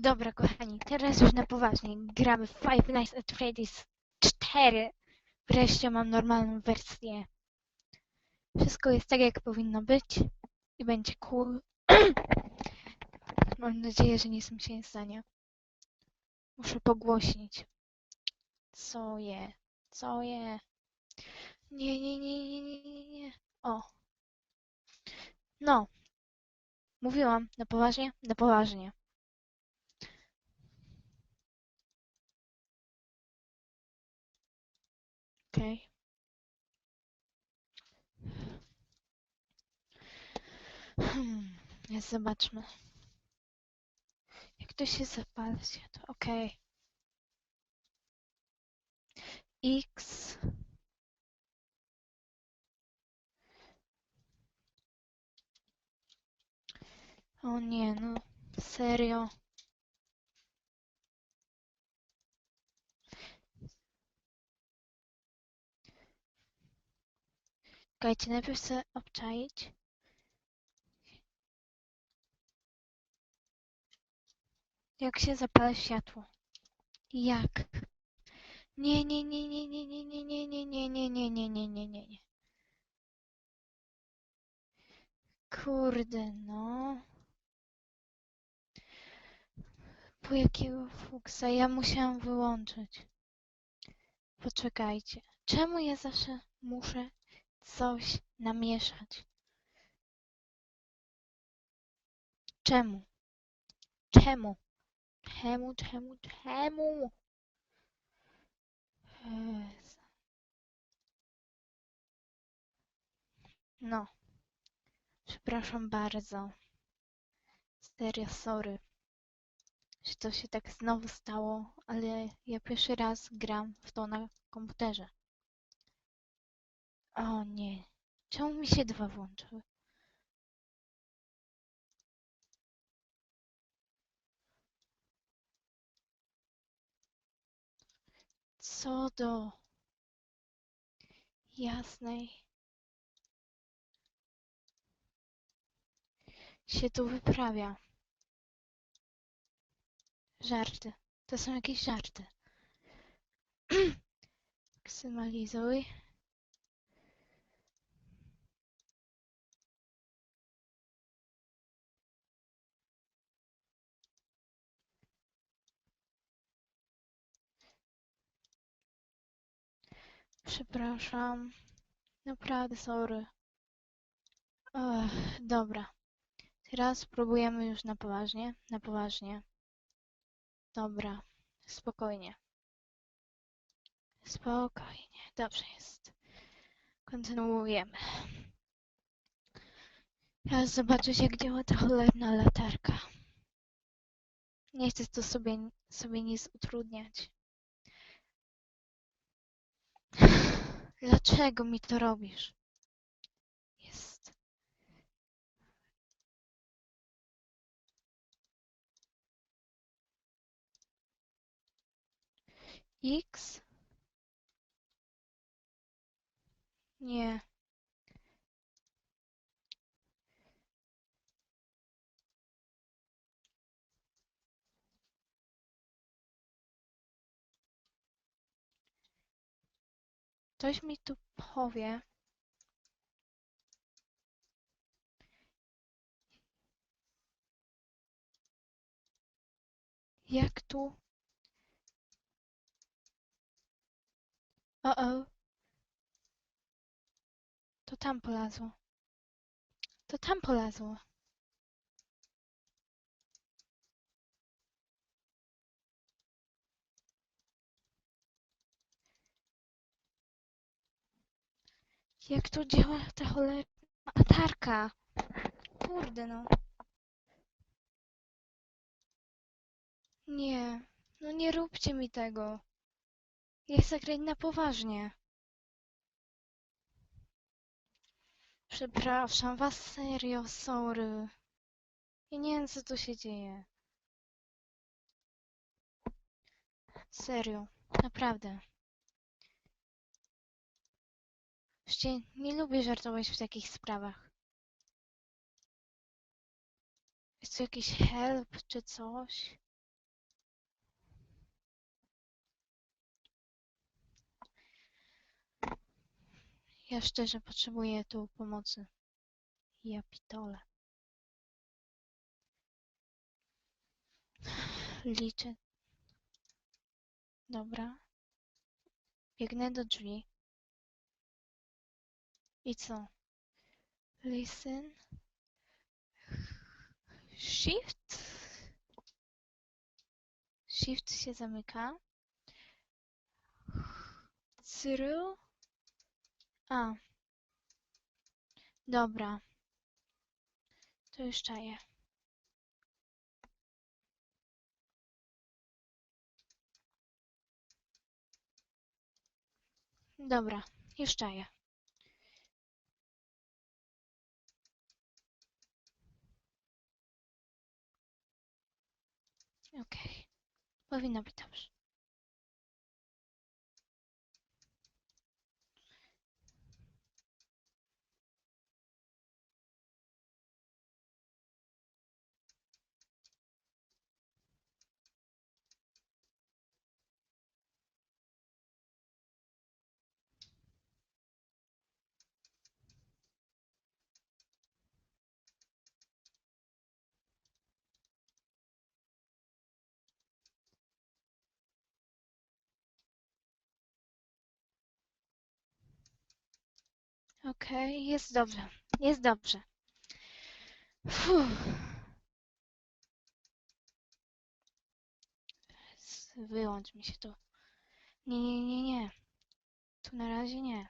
Dobra, kochani, teraz już na poważnie. Gramy Five Nights at Freddy's 4. Wreszcie mam normalną wersję. Wszystko jest tak, jak powinno być. I będzie cool. mam nadzieję, że nic mi się nie stanie. Muszę pogłośnić. Co je? Co je? Nie, nie, nie, nie, nie, nie, nie. O. No. Mówiłam. Na poważnie? Na poważnie. Okej. Hmm, więc zobaczmy. Jak to się zapala światło? Okej. X. O nie, no. Serio. Czekajcie, najpierw chcę obczaić. Jak się zapala światło? Jak? Nie, nie, nie, nie, nie, nie, nie, nie, nie, nie, nie, nie, nie, nie, nie, nie, nie. Kurde, no. Po jakiego fuksa? Ja musiałam wyłączyć. Poczekajcie. Czemu ja zawsze muszę coś namieszać? Czemu? Czemu? Czemu, czemu, czemu? No. Przepraszam bardzo. Serio, sorry, że to się tak znowu stało, ale ja pierwszy raz gram w to na komputerze. O nie. Czemu mi się dwa włączyły? Co do jasnej się tu wyprawia? Żarty. To są jakieś żarty. Maksymalizuj. Przepraszam. Naprawdę, sorry. Ech, dobra. Teraz spróbujemy już na poważnie. Na poważnie. Dobra. Spokojnie. Spokojnie. Dobrze jest. Kontynuujemy. Teraz zobaczyć, jak działa ta cholerna latarka. Nie chcę tu sobie, sobie nic utrudniać. Dlaczego mi to robisz? Jest. X? Nie. Ktoś mi tu powie. Jak tu? O, o. To tam polazło. To tam polazło. Jak tu działa ta cholerna latarka? Kurde no. Nie. No nie róbcie mi tego. Ja chcę grać na poważnie. Przepraszam was serio, sorry. Ja nie wiem co tu się dzieje. Serio, naprawdę. Wreszcie nie lubię żartować w takich sprawach. Jest tu jakiś help czy coś? Ja szczerze potrzebuję tu pomocy. Ja pitole. Liczę. Dobra. Biegnę do drzwi. I co? Listen. Shift. Shift się zamyka. Through. A. Dobra. To już czaję. Dobra, już czaję. Ok. vou vir na Britamos. Okej, jest dobrze. Jest dobrze. Fuh. Wyłącz mi się tu. Nie, nie, nie, nie. Tu na razie nie.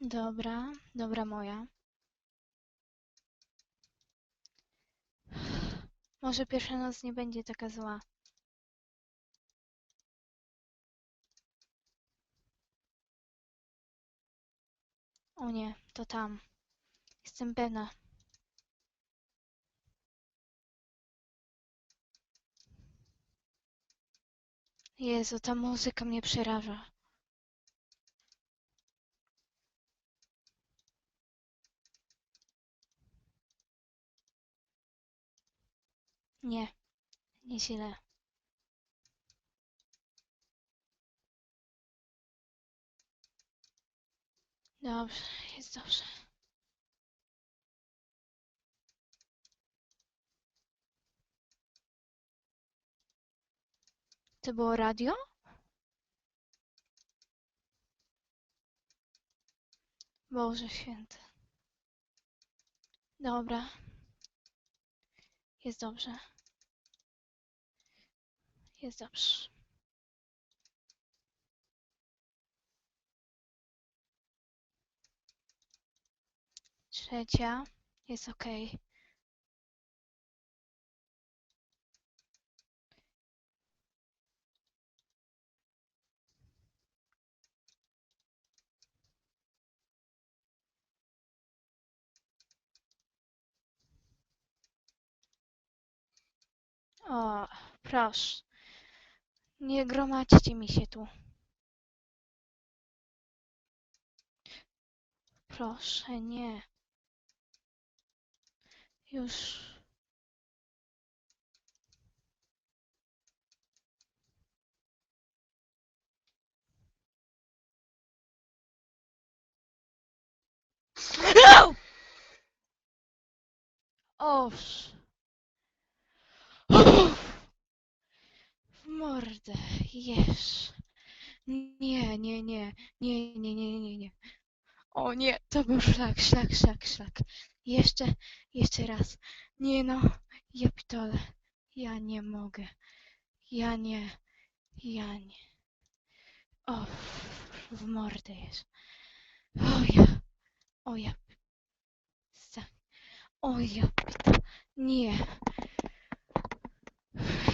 Dobra, dobra moja. Może pierwsza noc nie będzie taka zła. O nie, to tam. Jestem pewna. Jezu, ta muzyka mnie przeraża. Nie, nie źle. Dobrze, jest dobrze. To było radio? Boże święty. Dobra. Jest dobrze. Jest dobrze. Trzecia. Jest ok. O, proszę. Nie gromadźcie mi się tu. Proszę, nie. Już. Oż. W mordę, jesz. Nie, nie, nie, nie, nie, nie, nie, nie. O nie, to był szlak, szlak, szlak, szlak. Jeszcze, jeszcze raz. Nie no, ja pitole. Ja nie mogę. Ja nie, ja nie. O, w- mordę jest. O ja, o ja. O ja. Nie.